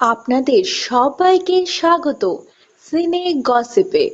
আপনাদের সবাইকে স্বাগত সিনে গসিপে।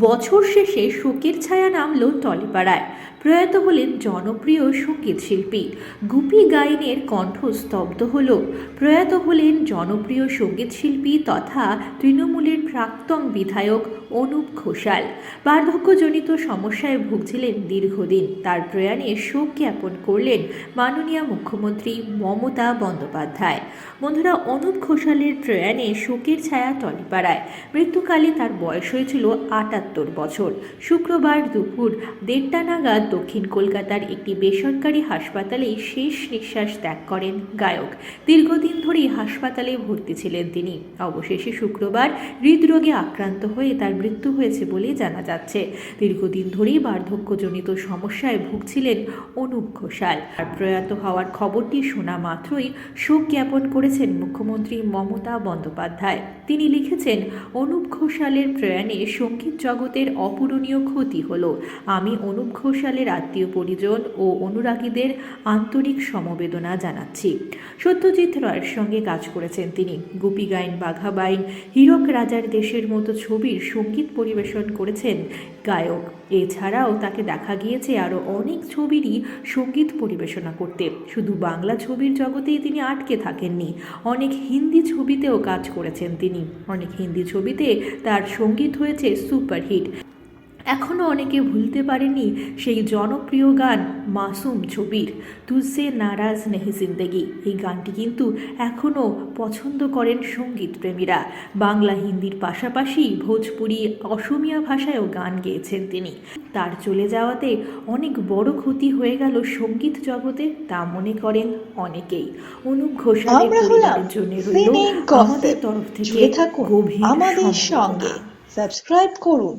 বছর শেষে শোকের ছায়া নামলো টলিপাড়ায়। প্রয়াত হলেন জনপ্রিয় সংগীত শিল্পী। গুপি গাইনের কণ্ঠ স্তব্ধ হল। প্রয়াত হলেন জনপ্রিয় সংগীত শিল্পী তথা তৃণমূলের প্রাক্তন বিধায়ক অনুপ ঘোষাল। বার্ধক্যজনিত সমস্যায় ভুগছিলেন দীর্ঘদিন। তার প্রয়াণে শোক জ্ঞাপন করলেন মাননীয় মুখ্যমন্ত্রী মমতা বন্দ্যোপাধ্যায়। বন্ধুরা, অনুপ ঘোষালের প্রয়াণে শোকের ছায়া টলিপাড়ায়। মৃত্যুকালে তার বয়স হয়েছিল আটাত্তর বছর। শুক্রবার দুপুর দেড়টা নাগাদ দক্ষিণ কলকাতার একটি বেসরকারি হাসপাতালে শেষ নিঃশ্বাস ত্যাগ করেন গায়ক। দীর্ঘদিন ধরেই হাসপাতালে ভর্তি ছিলেন তিনি। অবশেষে শুক্রবার হৃদরোগে আক্রান্ত হয়ে তার মৃত্যু হয়েছে বলে জানা যাচ্ছে। দীর্ঘদিন ধরেই বার্ধক্যজনিত সমস্যায় ভুগছিলেন অনুপ ঘোষাল। আর প্রয়াত হওয়ার খবরটি শোনা মাত্রই শোক জ্ঞাপন করেছেন মুখ্যমন্ত্রী মমতা বন্দ্যোপাধ্যায়। তিনি লিখেছেন, অনুপ ঘোষালের প্রয়াণে সংগীত জগতের অপূরণীয় ক্ষতি হলো। আমি অনুপ ঘোষালের আত্মীয় পরিজন ও অনুরাগীদের আন্তরিক সমবেদনা জানাচ্ছি। সত্যজিৎ রয়ের সঙ্গে কাজ করেছেন তিনি। গুপি গাইন, বাঘা বাইন, হীরক রাজার দেশের মতো ছবির সংগীত পরিবেশন করেছেন গায়ক। এছাড়াও তাকে দেখা গিয়েছে আরও অনেক ছবিরই সংগীত পরিবেশনা করতে। শুধু বাংলা ছবির জগতেই তিনি আটকে থাকেননি। অনেক হিন্দি ছবিতেও কাজ করেছেন তিনি। অনেক হিন্দি ছবিতে তার সংগীত হয়েছে সুপারহিট। এখনও অনেকে ভুলতে পারেনি সেই জনপ্রিয় গান মাসুম ছবির। তুজসে নারাজ নেহি জিন্দেগি। এই গানটি কিন্তু এখনও পছন্দ করেন সংগীত প্রেমীরা বাংলা হিন্দির পাশাপাশি ভোজপুরি অসমিয়া ভাষায়ও গান গেয়েছেন তিনি। তার চলে যাওয়াতে অনেক বড় ক্ষতি হয়ে গেল সংগীত জগতে তা মনে করেন অনেকেই। অনুপ ঘোষালের পরিবারের জন্য রইল আমাদের তরফ থেকে গভীর আমাদের সঙ্গে। সাবস্ক্রাইব করুন।